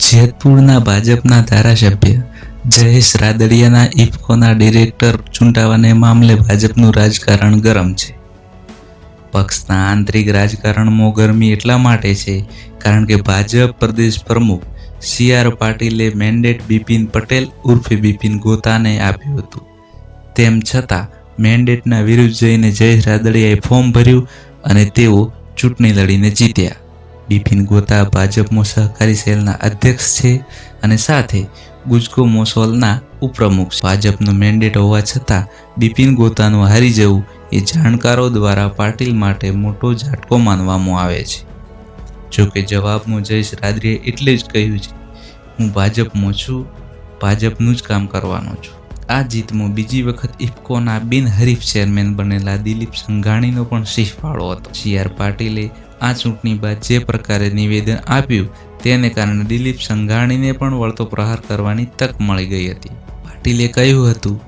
જેતપુરના ભાજપના ધારાસભ્ય જયેશ રાદડિયાના ઇફકોના ડિરેક્ટર ચૂંટાવાને મામલે ભાજપનું રાજકારણ ગરમ છે. પક્ષના આંતરિક રાજકારણમાં ગરમી એટલા માટે છે કારણ કે ભાજપ પ્રદેશ પ્રમુખ સી આર પાટીલે મેન્ડેટ બિપિન પટેલ ઉર્ફે બિપિન ગોતાને આપ્યું હતું. તેમ છતાં મેન્ડેટના વિરુદ્ધ જઈને જયેશ રાદડિયાએ ફોર્મ ભર્યું અને તેઓ ચૂંટણી લડીને જીત્યા. બિપિન ગોતા ભાજપમાં સહકારી સેલના અધ્યક્ષ છે અને સાથે ગુજકો મોસોલના ઉપપ્રમુખ ભાજપનો મેન્ડેટ હોવા છતાં બિપિન ગોતાનું હારી જવું એ જાણકારો દ્વારા પાટીલ માટે મોટો ઝાટકો માનવામાં આવે છે. જો કે જવાબમાં જયેશ રાદરીએ એટલે જ કહ્યું છે, હું ભાજપમાં છું, ભાજપનું જ કામ કરવાનો છું. આ જીતમાં બીજી વખત ઇફકોના બિનહરીફ ચેરમેન બનેલા દિલીપ સંઘાણીનો પણ શીશ ફાળો હતો. સી આર પાટીલે આ ચૂંટણી બાદ જે પ્રકારે નિવેદન આપ્યું તેને કારણે દિલીપ સંઘાણીને પણ વળતો પ્રહાર કરવાની તક મળી ગઈ હતી. પાટીલે કહ્યું હતું,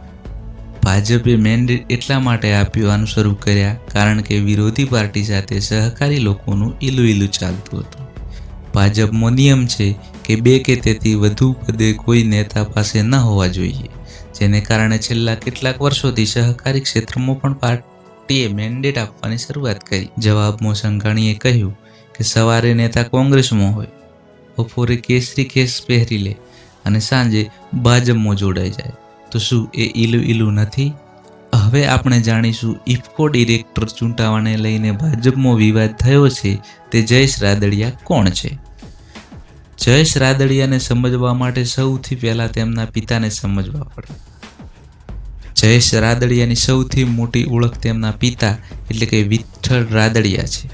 ભાજપે મેન્ડેટ એટલા માટે આપ્યું આનું શરૂ કર્યા કારણ કે વિરોધી પાર્ટી સાથે સહકારી લોકોનું ઈલું ઈલું ચાલતું હતું. ભાજપનો નિયમ છે કે બે કે તેથી વધુ પદે કોઈ નેતા પાસે ન હોવા જોઈએ. જેને કારણે છેલ્લા કેટલાક વર્ષોથી સહકારી ક્ષેત્રમાં પણ પાર્ટીએ મેન્ડેટ આપવાની શરૂઆત કરી. જવાબમાં સંઘાણીએ કહ્યું કે સવારે નેતા કોંગ્રેસમાં હોય, બપોરે કેસરી કેસ પહેરી લે અને સાંજે ભાજપમાં જોડાઈ જાય. તો શું એ ઈલું ઈલું નથી? હવે આપણે જાણીશું ઇફકો ડિરેક્ટર ચૂંટાવાને લઈને ભાજપમાં વિવાદ થયો છે તે જયેશ રાદડિયા કોણ છે? જયેશ રાદડિયાને સમજવા માટે સૌથી પહેલાં તેમના પિતાને સમજવા પડે. જયેશ રાદડિયાની સૌથી મોટી ઓળખ તેમના પિતા એટલે કે વિઠ્ઠલ રાદડિયા છે.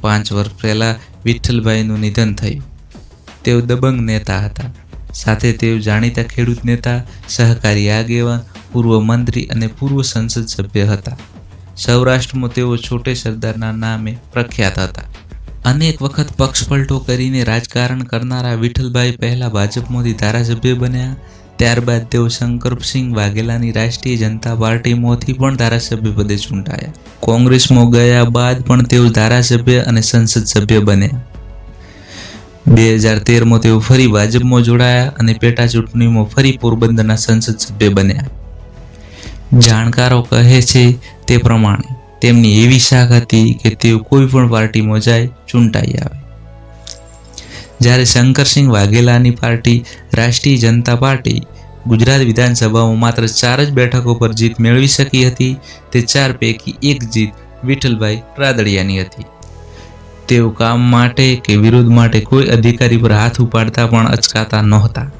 પાંચ વર્ષ પહેલાં વિઠ્ઠલભાઈનું નિધન થયું. તેઓ દબંગ નેતા હતા. સાથે તેઓ જાણીતા ખેડૂત નેતા, સહકારી આગેવાન, પૂર્વ મંત્રી અને પૂર્વ સંસદ સભ્ય હતા. સૌરાષ્ટ્રમાં તેઓ છોટે સરદારના નામે પ્રખ્યાત હતા. અનેક વખત પક્ષપલટો કરીને રાજકારણ કરનારા વિઠ્ઠલભાઈ પહેલા ભાજપમાંથી ધારાસભ્ય બન્યા, ત્યારબાદ તેઓ શંકરસિંહ વાઘેલાની રાષ્ટ્રીય જનતા પાર્ટીમાંથી પણ ધારાસભ્ય પદે ચૂંટાયા. કોંગ્રેસમાં ગયા બાદ પણ તેઓ ધારાસભ્ય અને સંસદ સભ્ય બન્યા. બે હજાર તેરમાં તેઓ ફરી ભાજપમાં જોડાયા અને પેટા ચૂંટણીમાં ફરી પોરબંદરના સંસદ સભ્ય બન્યા. જાણકારો કહે છે તે પ્રમાણે તેમની એવી શાખ હતી કે તેઓ કોઈ પણ પાર્ટીમાં જાય, ચૂંટાઈ આવે. જ્યારે શંકરસિંહ વાઘેલાની પાર્ટી, રાષ્ટ્રીય જનતા પાર્ટી, ગુજરાત વિધાનસભામાં માત્ર ચાર જ બેઠકો પર જીત મેળવી શકી હતી, તે ચાર પૈકી એક જીત વિઠ્ઠલભાઈ રાદડિયાની હતી. તેઓ કામ માટે કે વિરોધ માટે કોઈ અધિકારી પર હાથ ઉપાડતા પણ અચકાતા નહોતા.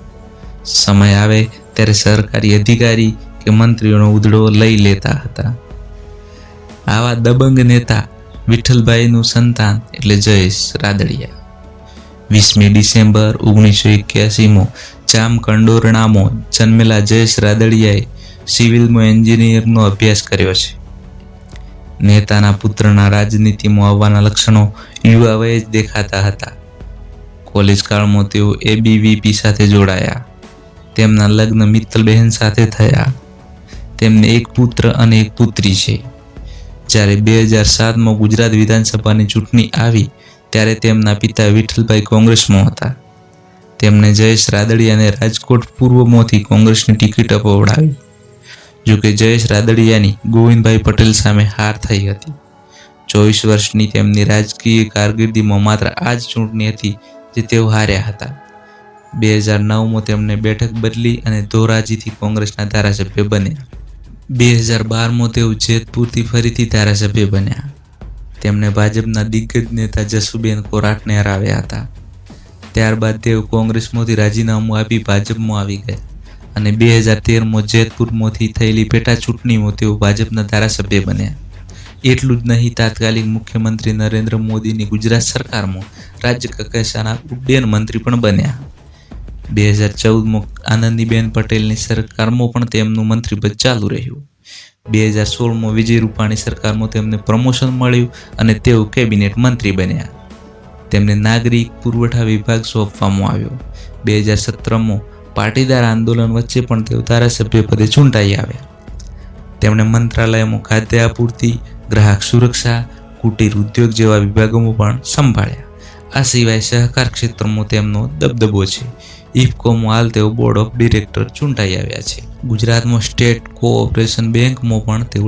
સમય આવે ત્યારે સરકારી અધિકારી કે મંત્રીઓનો ઉધડો લઈ લેતા હતા. આવા દબંગ નેતા વિઠ્ઠલભાઈનું સંતાન એટલે જયેશ રાદડિયા. વીસમી ડિસેમ્બર ઓગણીસો એક્યાસીમાં જામ નામો જન્મેલા જયેશ રાદડિયાએ સિવિલમાં એન્જિનિયરનો અભ્યાસ કર્યો છે. નેતાના પુત્રના રાજનીતિમાં આવવાના લક્ષણો યુવા વયે જ દેખાતા હતા. કોલેજ કાળમાં તેઓ એબીવીપી સાથે જોડાયા. તેમના લગ્ન મિત્તલબહેન સાથે થયા. તેમને એક પુત્ર અને એક પુત્રી છે. જ્યારે બે હજાર સાતમાં ગુજરાત વિધાનસભાની ચૂંટણી આવી, ત્યારે તેમના પિતા વિઠ્ઠલભાઈ કોંગ્રેસમાં હતા. તેમણે જયેશ રાદડિયાને રાજકોટ પૂર્વમાંથી કોંગ્રેસની ટિકિટ અપાવડાવી. જોકે જયેશ રાદડિયાની ગોવિંદભાઈ પટેલ સામે હાર થઈ હતી. ચોવીસ વર્ષની તેમની રાજકીય કારકિર્દીમાં માત્ર આ જ ચૂંટણી હતી જે તેઓ હાર્યા હતા. બે હજાર નવમાં તેમને બેઠક બદલી અને ધોરાજીથી કોંગ્રેસના ધારાસભ્ય બન્યા. બે હજાર બારમાં તેઓ જેતપુરથી ફરીથી ધારાસભ્ય બન્યા. તેમણે ભાજપના દિગ્ગજ નેતા જસુબેન કોરાટને હરાવ્યા હતા. ત્યારબાદ તેઓ કોંગ્રેસમાંથી રાજીનામું આપી ભાજપમાં આવી ગયા અને બે હજાર તેરમાં જેતપુરમાંથી થયેલી પેટા ચૂંટણીમાં તેઓ ભાજપના ધારાસભ્ય બન્યા. એટલું જ નહીં, તાત્કાલિક મુખ્યમંત્રી નરેન્દ્ર મોદીની ગુજરાત સરકારમાં રાજ્ય કક્ષાના ઉડ્ડયન મંત્રી પણ બન્યા. બે હજાર ચૌદમાં આનંદીબેન પટેલની સરકારમાં પણ તેમનું મંત્રીપદ ચાલુ રહ્યું. બે હજાર સોળમાં વિજય રૂપાણી સરકારમાં તેમને પ્રમોશન મળ્યું અને તેઓ કેબિનેટ મંત્રી બન્યા. તેમને નાગરિક પુરવઠા વિભાગ સોંપવામાં આવ્યો. બે હજાર સત્રમાં પાટીદાર આંદોલન વચ્ચે પણ તેઓ ધારાસભ્ય પદે ચૂંટાઈ આવ્યા. તેમણે મંત્રાલયમાં ખાદ્ય આપૂર્તિ, ગ્રાહક સુરક્ષા, કુટીર ઉદ્યોગ જેવા વિભાગોમાં પણ સંભાળ્યા. આ સિવાય સહકાર ક્ષેત્રમાં તેમનો દબદબો છે. ઇફકોમાં હાલ તેઓ બોર્ડ ઓફ ડિરેક્ટર ચૂંટાઈ આવ્યા છે. ગુજરાતમાં સ્ટેટ કોઓપરેશન બેંકમાં પણ તેઓ